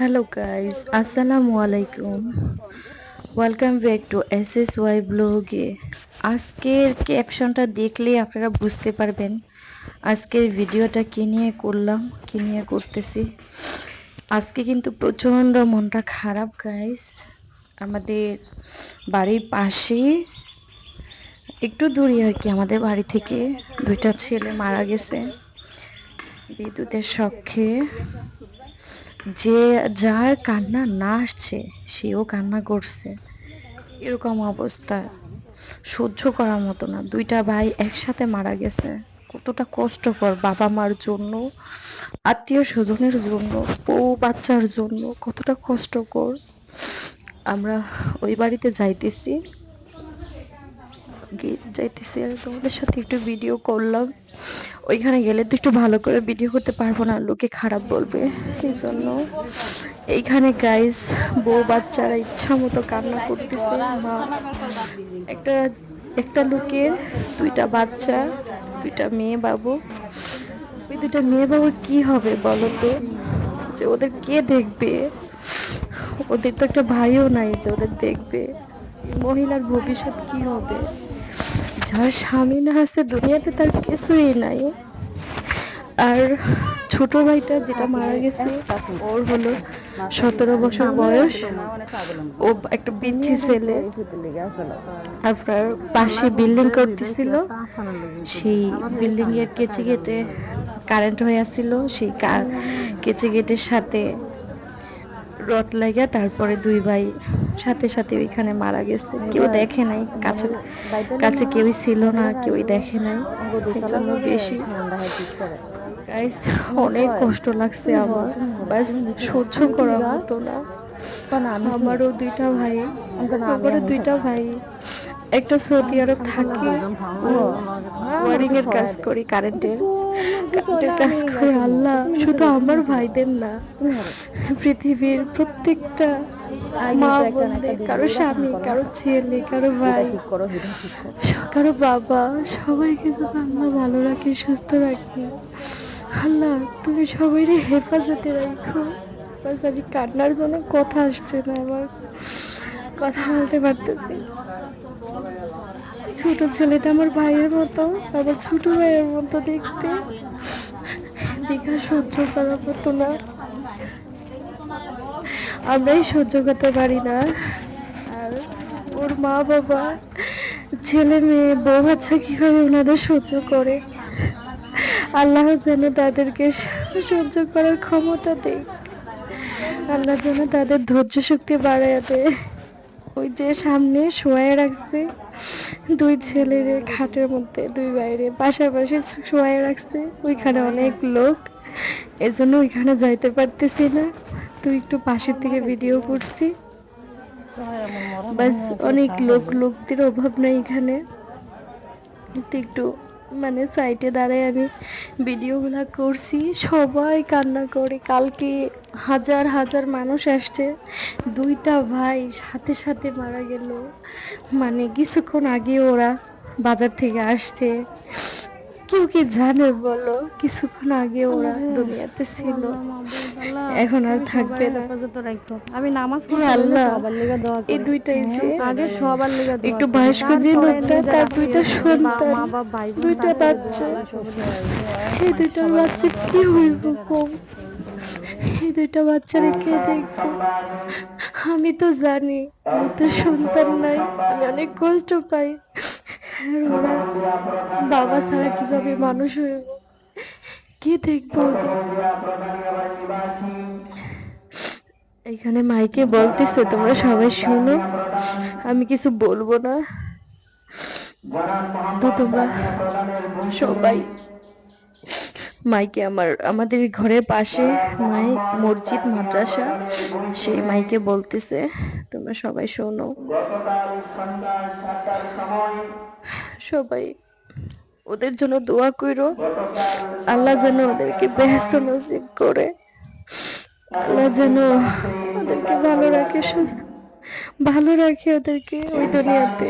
Hello guys আসসালামু আলাইকুম welcome back to S S Y ব্লগে আজকের ক্যাপশনটা দেখলে আপনারা বুঝতে পারবেন আজকের ভিডিওটা কি নিয়ে করলাম, কি নিয়ে করতেছি। আজকে কিন্তু প্রচণ্ড মনটা খারাপ গাইস আমাদের বাড়ির পাশে একটু দূরে আর কি, আমাদের বাড়ি থেকে দুইটা ছেলে মারা গেছে। বিদ্যুতের শখে। যে যার কান্না না আসছে, সেও কান্না করছে। এরকম অবস্থা। সহ্য করার মতো না। দুইটা ভাই একসাথে মারা গেছে। কতটা কষ্টকর বাবা মার জন্য, আত্মীয় স্বজনের জন্য, বউ বাচ্চার জন্য, কতটা কষ্টকর। আমরা ওই বাড়িতে যাইতেছি। যাইতেছি আর তোমাদের সাথে একটু ভিডিও করলাম। ওইখানে গেলে তো একটু ভালো করে ভিডিও করতে পারব না, লোকে খারাপ বলবে। এই জন্য এইখানে গাইস বউ বাচ্চারা ইচ্ছা মতো কান্না করতেছে। মা, একটা একটা লোকের দুইটা বাচ্চা, দুইটা মেয়ে বাবু। ওই দুইটা মেয়ে বাবুর কি হবে বলো তো? যে ওদের কে দেখবে? ওদের তো একটা ভাইও নাই যে ওদের দেখবে। মহিলার ভবিষ্যৎ কি হবে? যার স্বামী না আছে দুনিয়াতে তার কিছুই নাই। আর ছোট ভাইটা যেটা মারা গেছে, ওর হলো সতেরো বছর বয়স। ও একটা বিচ্ছি ছেলে। আপনার পাশে বিল্ডিং করতেছিল। সেই বিল্ডিং এর কেচে কেটে কারেন্ট হয়ে আসছিল। সেই কেচে গেটের সাথে রড লাগিয়া তারপরে দুই ভাই সাথে সাথে ওইখানে মারা গেছে। কেউ দেখে নাই কাছে কাছে কেউই ছিল না কেউই দেখে নাই। জন্য বেশি। অনেক কষ্ট লাগছে আমার। বাস সহ্য করার মতো না। আমারও দুইটা ভাই। আমারও দুইটা ভাই। একটা সৌদি আরব থাকে। ওয়ারিং এর কাজ করি কারেন্টের কারেন্টের কাজ করে, আল্লাহ, শুধু আমার ভাইদের না। পৃথিবীর প্রত্যেকটা মা বোনদের, কারও স্বামী, কারও ছেলে, কারও ভাই, কারও বাবা, সবাইকে যেন আল্লাহ ভালো রাখে, সুস্থ রাখে। আল্লাহ, তুমি সবাই হেফাজতে রাখো। বাস আমি কান্নার জন্য কথা আসছে না, আমার কথা বলতে পারতেছি ছোট ছেলেটা আমার ভাইয়ের মতো, আবার ছোট ভাইয়ের মতো দেখতে। দীঘা সহ্য করার মতো না। আমরাই সহ্য করতে পারি না। আর ওর মা বাবা, ছেলে মেয়ে, বউ বাচ্চা কীভাবে ওনাদের সহ্য করে? আল্লাহ যেন তাদেরকে সহ্য করার ক্ষমতা দেয়। আল্লাহ যেন তাদের ধৈর্য শক্তি বাড়ায় দেয়। ওই যে সামনে শোয়ায় রাখছে। দুই ছেলের খাটের মধ্যে, দুই বাইরে। পাশাপাশি শোয়ায় রাখছে। ওইখানে অনেক লোক। এজন্য ওইখানে যাইতে পারতেছি না। তুই একটু পাশের থেকে ভিডিও করছি। বাস অনেক লোক, লোকদের অভাব নাই এখানে। একটু মানে সাইটে দাঁড়ায় আমি ভিডিওগুলো করছি। সবাই কান্না করে। কালকে হাজার হাজার মানুষ আসছে। দুইটা ভাই সাথে সাথে মারা গেল। মানে কিছুক্ষণ আগে ওরা বাজার থেকে আসছে। কেউ কি জানে বলো? কিছুক্ষণ আগে ওরা দুনিয়াতে ছিল। এখন আর থাকবে না। আমি নামাজ আল্লাহ এই দুইটাই যে আগে সবার লেগে একটু বয়স্ক যে লোকটা তার দুইটা সন্তান দুইটা বাচ্চা। এই দুইটা বাচ্চার কি হইব কম এই দুইটা বাচ্চারা কে দেখব? আমি তো জানি আমার তো সন্তান নাই আমি অনেক কষ্ট পাই। বাবা ছাড়া কীভাবে মানুষ হইব কি দেখব এখানে মাইকে বলতেছে, তোমরা সবাই শুনো, আমি কিছু বলব না। তো তোমরা সবাই মাইকে আমার, আমাদের ঘরের পাশে মাই মসজিদ, মাদ্রাসা। সেই মাইকে বলতেছে, তোমরা সবাই শোনো। সবাই ওদের জন্য দোয়া করো। আল্লাহ যেন ওদেরকে ব্যস্ত নসিব করে। আল্লাহ যেন ওদেরকে ভালো রাখে, সুস্থ, ভালো রাখে ওদেরকে ওই দুনিয়াতে।